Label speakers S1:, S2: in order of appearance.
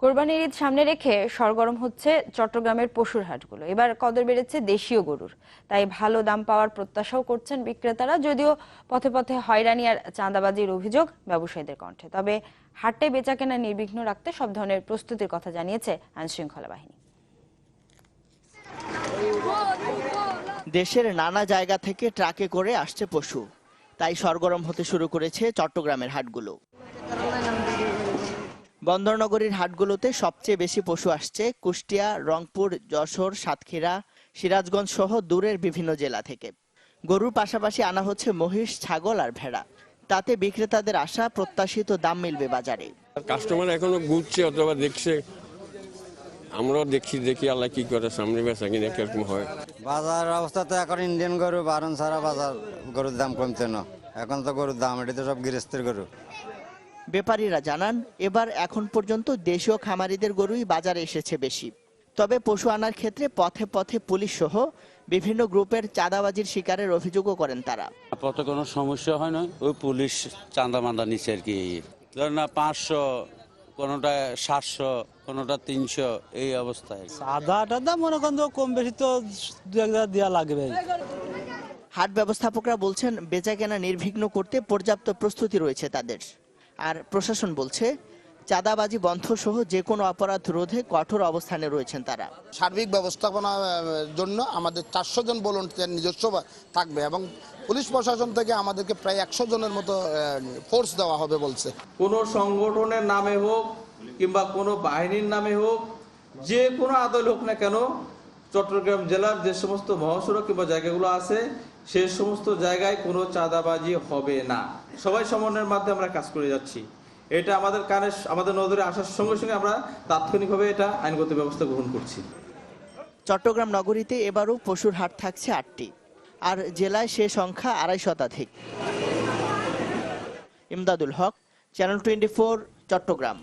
S1: কোরবানির ঈদ সামনে রেখে সরগরম হচ্ছে চট্টগ্রামের পশুর হাটগুলো। এবার কদর বেড়েছে দেশীয় গরুর। তাই ভালো দাম পাওয়ার প্রত্যাশাও করছেন বিক্রেতারা, যদিও পথে পথে হয়রানি আর চাঁদাবাজির অভিযোগ ব্যবসায়ীদের কণ্ঠে। তবে হাটে বেচাকেনা নির্বিঘ্ন রাখতে সব ধরনের প্রস্তুতির কথা জানিয়েছে আইনশৃঙ্খলা বাহিনী।
S2: দেশের নানা জায়গা থেকে ট্রাকে করে আসছে পশু। তাই সরগরম হতে শুরু করেছে চট্টগ্রামের হাটগুলো। বন্দরনগরীর হাটগুলোতে সবচেয়ে বেশি পশু আসছে কুষ্টিয়া রংপুর যশোর সাতক্ষীরা সিরাজগঞ্জ সহ দূরের বিভিন্ন জেলা থেকে। গরুর পাশাপাশি আনা হচ্ছে মহিষ ছাগল আর ভেড়া। তাতে বিক্রেতাদের আশা প্রত্যাশিত দাম মিলবে বাজারে।
S3: কাস্টমার এখনও ঘুরছে অথবা দেখছে। আমরাও দেখছি দেখি আল্লাহ কি করে সামনে বেচা কিনা কীরকম হয়।
S4: বাজার অবস্থা তো এখন ইন্ডিয়ান গরু বারণ ছাড়া বাজার গরুর দাম কমছে না। এখন তো গরুর দাম এটা তো সব গৃহস্থের গরু।
S2: ব্যাপারীরা জানান এবার এখন পর্যন্ত দেশীয় খামারিদের গরুই বাজারে এসেছে বেশি। তবে পশু আনার ক্ষেত্রে পথে পথে পুলিশ সহ বিভিন্ন গ্রুপের চাঁদাবাজির শিকারের অভিযোগও করেন তারা।
S5: আপাতত কোনো সমস্যা হয় না ওই পুলিশ চাঁদা মান্দা নিচ্ছে আর কি। ধর না পাঁচশো কোনোটা সাতশো কোনোটা তিনশো এই অবস্থায়।
S6: আধা টাদা মনে করেন তো কম বেশি তো দু এক দেওয়া লাগবে।
S2: হাট ব্যবস্থাপকরা বলছেন বেচাকেনা নির্বিঘ্ন করতে পর্যাপ্ত প্রস্তুতি রয়েছে তাদের। আর প্রশাসন বলছে চাঁদাবাজি বন্ধ সহ যে কোনো অপরাধ রোধে কঠোর অবস্থানে রয়েছেন তারা।
S7: সার্বিক ব্যবস্থাপনার জন্য আমাদের চারশো জন ভলেন্টিয়ার নিজস্ব থাকবে এবং পুলিশ প্রশাসন থেকে আমাদেরকে প্রায় একশো জনের মতো ফোর্স দেওয়া হবে বলছে।
S8: কোনো সংগঠনের নামে হোক কিংবা কোনো বাহিনীর নামে হোক যে কোনো আদল হোক না কেন চট্টগ্রাম জেলার যে সমস্ত মহাসড়ক কিংবা জায়গাগুলো আছে, সে সমস্ত জায়গায় কোনো চাঁদাবাজি হবে না। সবাই সমন্বয়ের মাধ্যমে আমরা কাজ করে যাচ্ছি। এটা আমাদের কানে, আমাদের নজরে আসার সঙ্গে সঙ্গে আমরা তাৎক্ষণিকভাবে এটা আইনগত ব্যবস্থা গ্রহণ করছি।
S2: চট্টগ্রাম নগরীতে এবারও পশুর হাট থাকছে আটটি, আর জেলায় সে সংখ্যা আড়াই শতাধিক। Imdadul Haque, Channel Twenty Chattogram.